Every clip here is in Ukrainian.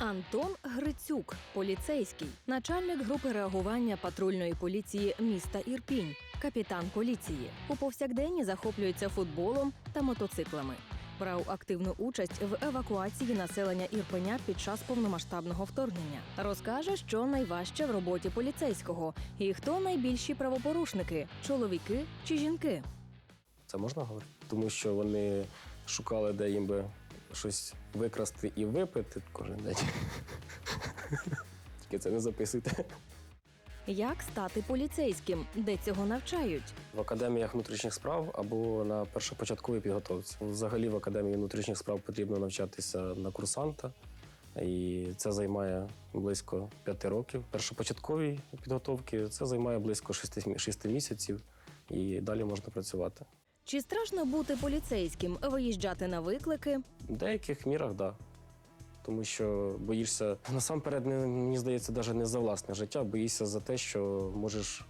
Антон Грицюк, поліцейський, начальник групи реагування патрульної поліції міста Ірпінь, капітан поліції. У повсякденні захоплюється футболом та мотоциклами. Брав активну участь в евакуації населення Ірпеня під час повномасштабного вторгнення. Розкаже, що найважче в роботі поліцейського і хто найбільші правопорушники чоловіки чи жінки. Це можна говорити? Тому що вони шукали, де їм би щось викрасти і випити кожен день. Тільки це не записуйте. Як стати поліцейським, де цього навчають? В академіях внутрішніх справ або на першопочатковій підготовці. Взагалі в академії внутрішніх справ потрібно навчатися на курсанта, і це займає близько п'яти років. Першопочатковій підготовки це займає близько шести, місяців, і далі можна працювати. Чи страшно бути поліцейським, виїжджати на виклики? В деяких мірах так. Да. Тому що боїшся насамперед, не, мені здається, навіть не за власне життя, боїшся за те, що можеш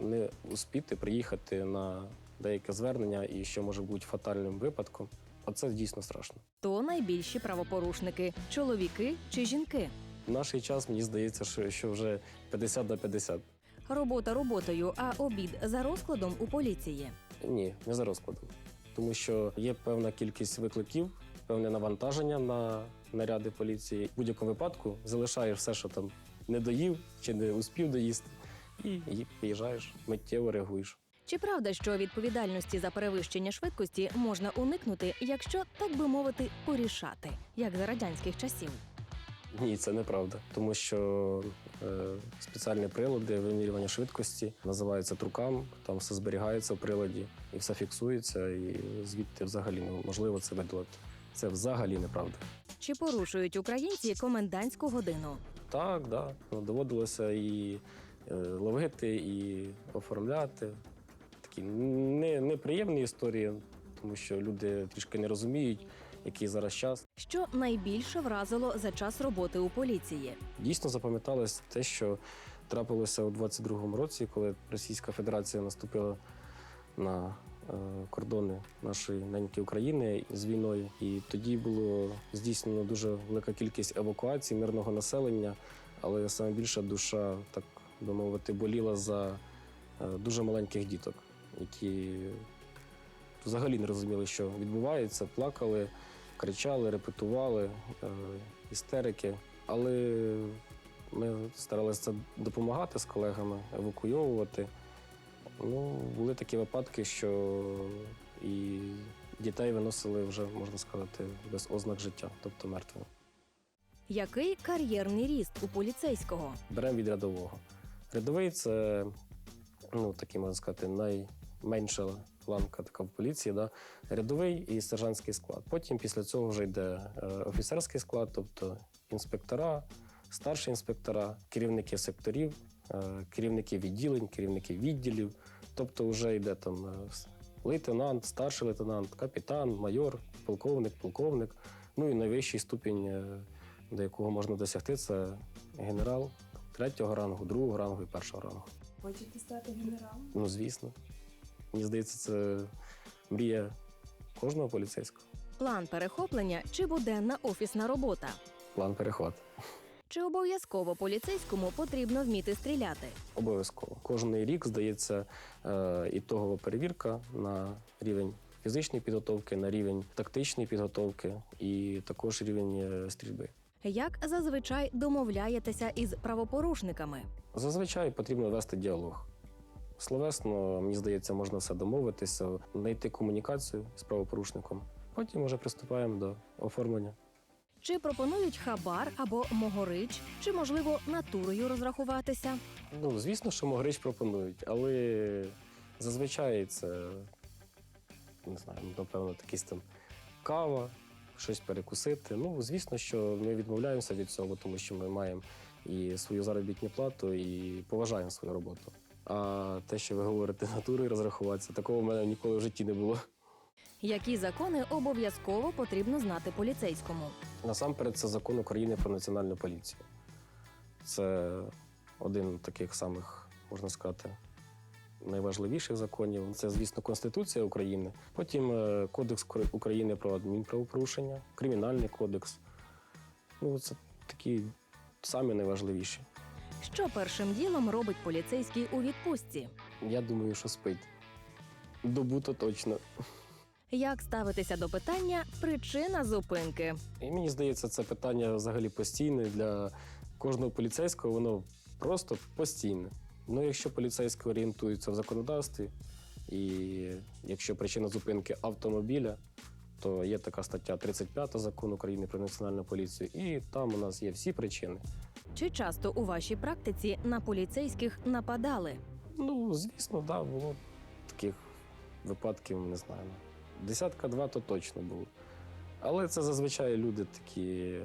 не успіти приїхати на деяке звернення і що може бути фатальним випадком. А це дійсно страшно. То найбільші правопорушники чоловіки чи жінки. В наш час мені здається, що, що вже 50 на 50. Робота роботою, а обід за розкладом у поліції. Ні, не за розкладом. Тому що є певна кількість викликів, певне навантаження на наряди поліції. В будь-якому випадку залишаєш все, що там не доїв чи не успів доїсти, і, приїжджаєш, миттєво реагуєш. Чи правда, що відповідальності за перевищення швидкості можна уникнути, якщо так би мовити, порішати, як за радянських часів? Ні, це неправда, тому що спеціальні прилади вимірювання швидкості називаються трукам, там все зберігається в приладі і все фіксується, і звідти взагалі неможливо це видалити. Це взагалі неправда. Чи порушують українці комендантську годину? Так, да. Ну, доводилося і е, ловити, і оформляти. Такі не, неприємні історії, тому що люди трішки не розуміють, який зараз час. Що найбільше вразило за час роботи у поліції? Дійсно запам'яталось те, що трапилося у 22-му році, коли Російська Федерація наступила на е, кордони нашої неньки України з війною. І тоді було здійснено дуже велика кількість евакуацій мирного населення, але найбільша душа, так би мовити, боліла за е, дуже маленьких діток, які взагалі не розуміли, що відбувається, плакали, кричали, репетували, е, істерики. Але ми старалися допомагати з колегами, евакуйовувати. Ну, були такі випадки, що і дітей виносили вже, можна сказати, без ознак життя, тобто мертвими. Який кар'єрний ріст у поліцейського? Беремо від рядового. Рядовий це, ну, такий, можна сказати, найменша ланка така в поліції. Да? Рядовий і сержантський склад. Потім після цього вже йде е, офіцерський склад, тобто інспектора, старші інспектора, керівники секторів, е, керівники відділень, керівники відділів. Тобто вже йде там е, лейтенант, старший лейтенант, капітан, майор, полковник, полковник. Ну і найвищий ступінь, до якого можна досягти, це генерал третього рангу, другого рангу і першого рангу. Хочете стати генералом? Ну, звісно. Мені здається, це мрія кожного поліцейського. План перехоплення чи буденна офісна робота? План перехват. Чи обов'язково поліцейському потрібно вміти стріляти? Обов'язково. Кожний рік здається е, ітогова перевірка на рівень фізичної підготовки, на рівень тактичної підготовки і також рівень е, стрільби. Як зазвичай домовляєтеся із правопорушниками? Зазвичай потрібно вести діалог. Словесно, мені здається, можна все домовитися, знайти комунікацію з правопорушником. Потім вже приступаємо до оформлення. Чи пропонують хабар або могорич, чи можливо натурою розрахуватися? Ну, звісно, що могрич пропонують, але зазвичай це не знаю, напевно, якийсь там кава, щось перекусити. Ну, звісно, що ми відмовляємося від цього, тому що ми маємо і свою заробітну плату, і поважаємо свою роботу. А те, що ви говорите натурою розрахуватися, такого в мене ніколи в житті не було. Які закони обов'язково потрібно знати поліцейському? Насамперед, це закон України про національну поліцію. Це один з таких самих, можна сказати, найважливіших законів. Це, звісно, Конституція України. Потім е, Кодекс України про адмінправопорушення, Кримінальний кодекс. Ну, це які самі найважливіші. Що першим ділом робить поліцейський у відпустці? Я думаю, що спить. Добу то точно. Як ставитися до питання причина зупинки? І мені здається, це питання взагалі постійне для кожного поліцейського, воно просто постійне. Ну, якщо поліцейський орієнтується в законодавстві, і якщо причина зупинки автомобіля, то є така стаття 35 закону України про національну поліцію, і там у нас є всі причини. Чи часто у вашій практиці на поліцейських нападали? Ну, звісно, да, було таких випадків, не знаю. Десятка два то точно було. Але це зазвичай люди такі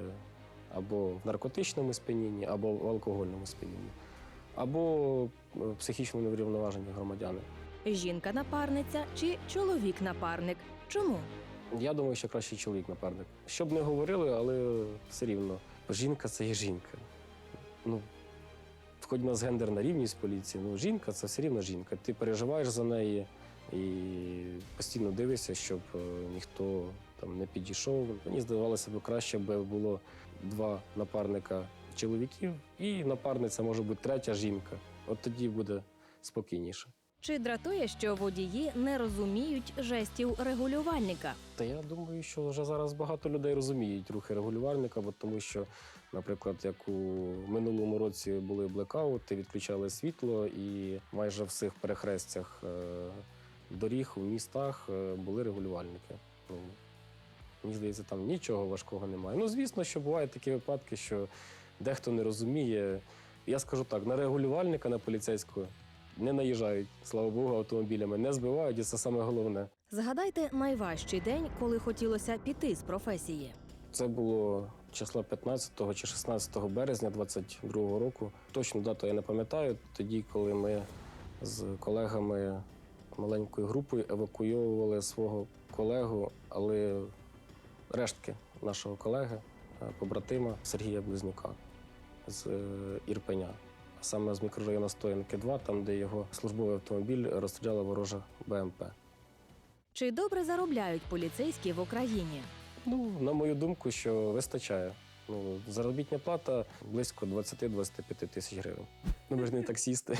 або в наркотичному сп'янінні, або в алкогольному сп'янінні, або психічно неврівноважені громадяни. Жінка-напарниця чи чоловік-напарник? Чому? Я думаю, що краще чоловік напарник. Щоб не говорили, але все рівно. Жінка це є жінка. Ну, хоч у нас гендерна рівність поліції, ну жінка це все рівно жінка. Ти переживаєш за неї і постійно дивишся, щоб е, ніхто там не підійшов. Мені здавалося б краще би було два напарника чоловіків, і напарниця може бути третя жінка. От тоді буде спокійніше. Чи дратує, що водії не розуміють жестів регулювальника? Та я думаю, що вже зараз багато людей розуміють рухи регулювальника, бо тому що, наприклад, як у минулому році були блекаути, відключали світло, і майже в всіх перехрестях е, доріг у містах е, були регулювальники. Ну, мені здається, там нічого важкого немає. Ну, звісно, що бувають такі випадки, що дехто не розуміє. Я скажу так: на регулювальника, на поліцейського не наїжджають, слава Богу, автомобілями, не збивають, і це саме головне. Згадайте найважчий день, коли хотілося піти з професії. Це було числа 15 чи 16 березня 22 року. Точну дату я не пам'ятаю. Тоді, коли ми з колегами маленькою групою евакуйовували свого колегу, але рештки нашого колеги, е, побратима Сергія Близнюка з е, Ірпеня. Саме з мікрорайону Стоянки 2, там, де його службовий автомобіль розстріляла ворожа БМП. Чи добре заробляють поліцейські в Україні? Ну, на мою думку, що вистачає. Ну, заробітня плата близько 20-25 тисяч гривень. Ну, ми ж не таксісти.